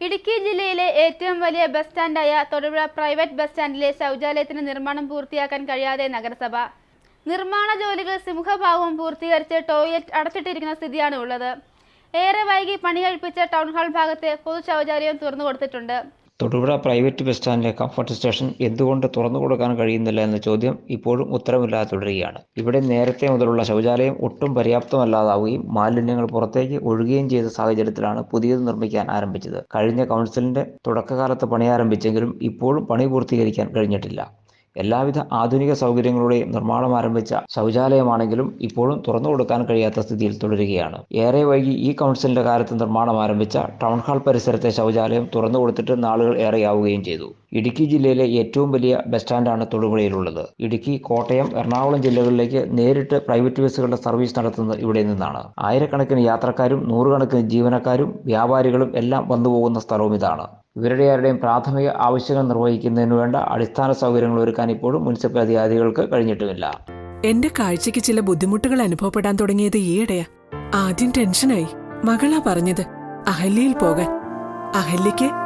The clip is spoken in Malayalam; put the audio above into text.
ഇടുക്കി ജില്ലയിലെ ഏറ്റവും വലിയ ബസ് സ്റ്റാൻഡായ തൊടുപുഴ പ്രൈവറ്റ് ബസ് സ്റ്റാൻഡിലെ ശൗചാലയത്തിന് നിർമ്മാണം പൂർത്തിയാക്കാൻ കഴിയാതെ നഗരസഭ. നിർമ്മാണ ജോലികൾ സിംഹഭാവവും പൂർത്തീകരിച്ച് ടോയ്ലറ്റ് അടച്ചിട്ടിരിക്കുന്ന സ്ഥിതിയാണ് ഉള്ളത്. ഏറെ വൈകി പണി കഴിപ്പിച്ച ടൗൺ ഹാൾ ഭാഗത്തെ പൊതു ശൗചാലയം തുറന്നു കൊടുത്തിട്ടുണ്ട് തൊടുപുഴ പ്രൈവറ്റ് ബസ് സ്റ്റാൻഡിലെ കംഫർട്ട് സ്റ്റേഷൻ എന്തുകൊണ്ട് തുറന്നു കൊടുക്കാൻ കഴിയുന്നില്ല എന്ന ചോദ്യം ഇപ്പോഴും ഉത്തരമില്ലാതെ തുടരുകയാണ്. ഇവിടെ നേരത്തെ മുതലുള്ള ശൗചാലയം ഒട്ടും പര്യാപ്തമല്ലാതാവുകയും മാലിന്യങ്ങൾ പുറത്തേക്ക് ഒഴുകുകയും ചെയ്ത സാഹചര്യത്തിലാണ് പുതിയത് നിർമ്മിക്കാൻ ആരംഭിച്ചത്. കഴിഞ്ഞ കൗൺസിലിന്റെ തുടക്കകാലത്ത് പണി ആരംഭിച്ചെങ്കിലും ഇപ്പോഴും പണി പൂർത്തീകരിക്കാൻ കഴിഞ്ഞിട്ടില്ല. എല്ലാവിധ ആധുനിക സൗകര്യങ്ങളുടെയും നിർമ്മാണം ആരംഭിച്ച ശൗചാലയമാണെങ്കിലും ഇപ്പോഴും തുറന്നു കൊടുക്കാൻ കഴിയാത്ത സ്ഥിതിയിൽ തുടരുകയാണ്. ഏറെ വൈകി ഈ കൗൺസിലിന്റെ കാലത്ത് നിർമ്മാണം ആരംഭിച്ച ടൗൺ ഹാൾ പരിസരത്തെ ശൗചാലയം തുറന്നു കൊടുത്തിട്ട് നാളുകൾ ഏറെയാവുകയും ചെയ്തു. ഇടുക്കി ജില്ലയിലെ ഏറ്റവും വലിയ ബസ് സ്റ്റാൻഡാണ് തൊടുപുഴയിലുള്ളത്. ഇടുക്കി കോട്ടയം എറണാകുളം ജില്ലകളിലേക്ക് നേരിട്ട് പ്രൈവറ്റ് ബസ്സുകളുടെ സർവീസ് നടത്തുന്നത് ഇവിടെ നിന്നാണ്. ആയിരക്കണക്കിന് യാത്രക്കാരും നൂറുകണക്കിന് ജീവനക്കാരും വ്യാപാരികളും എല്ലാം വന്നുപോകുന്ന സ്ഥലവും ഇതാണ്. ഇവരുടെ ആരുടെയും പ്രാഥമിക ആവശ്യങ്ങൾ നിർവഹിക്കുന്നതിന് വേണ്ട അടിസ്ഥാന സൗകര്യങ്ങൾ ഒരുക്കാൻ ഇപ്പോഴും മുനിസിപ്പൽ അധികാരികൾക്ക് കഴിഞ്ഞിട്ടുമില്ല. എന്റെ കാഴ്ചയ്ക്ക് ചില ബുദ്ധിമുട്ടുകൾ അനുഭവപ്പെടാൻ തുടങ്ങിയത് ഈയിടെയാ. ആദ്യം ടെൻഷനായി. മകളാ പറഞ്ഞത് അഹല്യയിൽ പോകാൻ. അഹല്യയ്ക്ക്